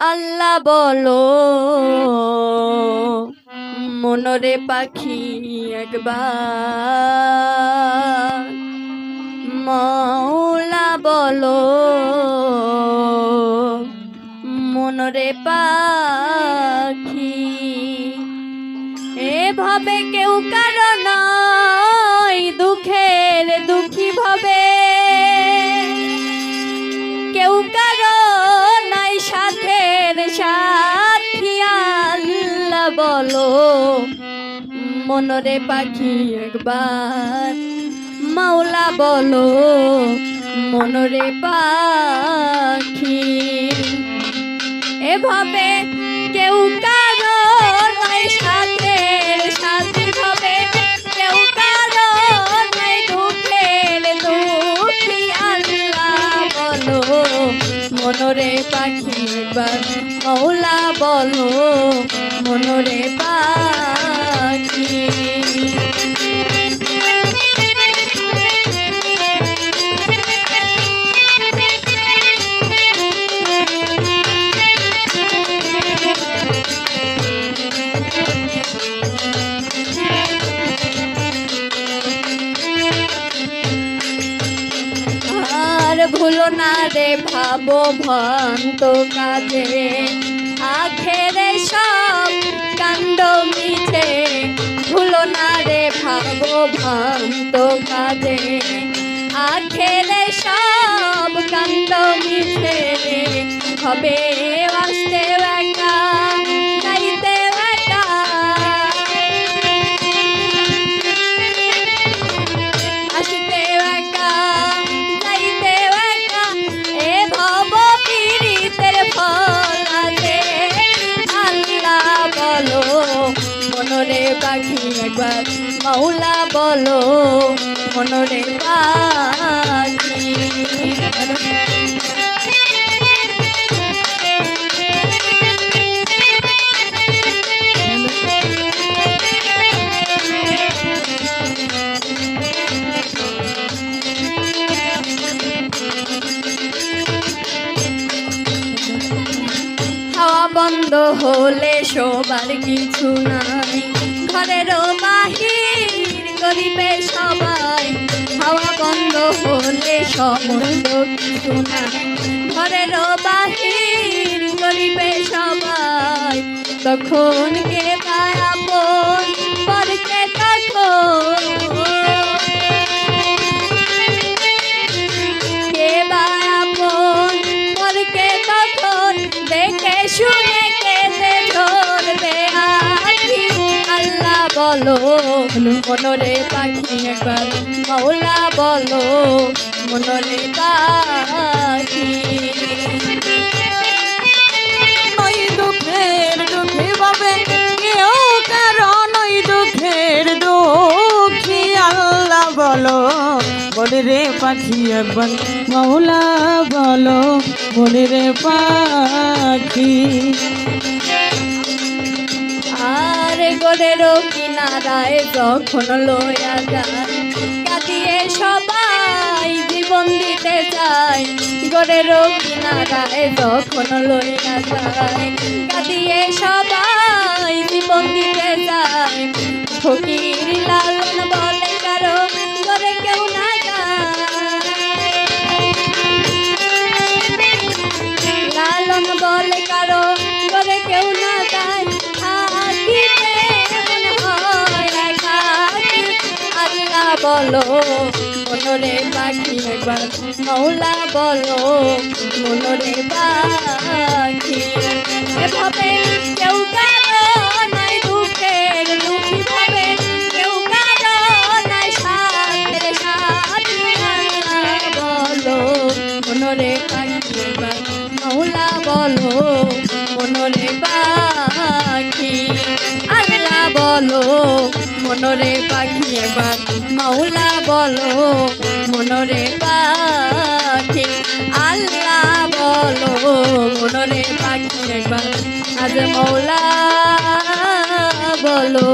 আল্লাহ বলো, মনরে পাখি একবার। মৌলা বলো, মনরে পাখি এভাবে কেউ কারণ দুঃখের দুঃখী ভাবে। কেউ কারও নাই সাথের সাথী বলো। মনরে পাখি একবার মাওলা বলো। মনরে পাখি। এভাবে মনরে পাখি মৌলা বলো মনরে পাখি। ভুলো না রে ভাবো ভন্ত কাজে। আখেরে সব কাণ্ড মিছে, ভুলো না রে ভাবো ভন্ত কাজে। আখেরে সব কাণ্ড মিছে, হবে আসতে পাখি একবার মৌলা বলো মনরে পাখি বন্ধ হলে সবার কিছু নাই। ঘরেরও বাহির গরিবে সবাই, হাওয়া বন্ধ হলে সমস্ত কিছু নাই। ঘরেরও বাহির গরিবে সবাই, তখন কে বলো, মনরে পাখি একবার মৌলা বলো, মনরে পাখি। ওই দুঃখের দুঃখী ভাবে, কেউ কারণ ওই দুঃখের দুঃখী। আল্লাহ বলো বলে পাখি একবার মৌলা বলো বলে পাখি। আর গোরেরও কিনারায় যখন লয়া যায়, কাঁদিয়ে সবাই জীবন দিতে চায়। গোরেরও কিনারায় যখন লয়া যায়, কাঁদিয়ে সবাই জীবন দিতে চায়। ফকির বলো, মনরে পাখি একবার মৌলা বলো, মনরে পাখি। এভাবে কেউ মনরে পাখি মৌলা বলো, মনরে পাখি। বলো, মনরে পাখি এবার মাওলা বলো, মনরে পাখি। আল্লাহ বলো, মনরে পাখি এবার আজ মৌলা বলো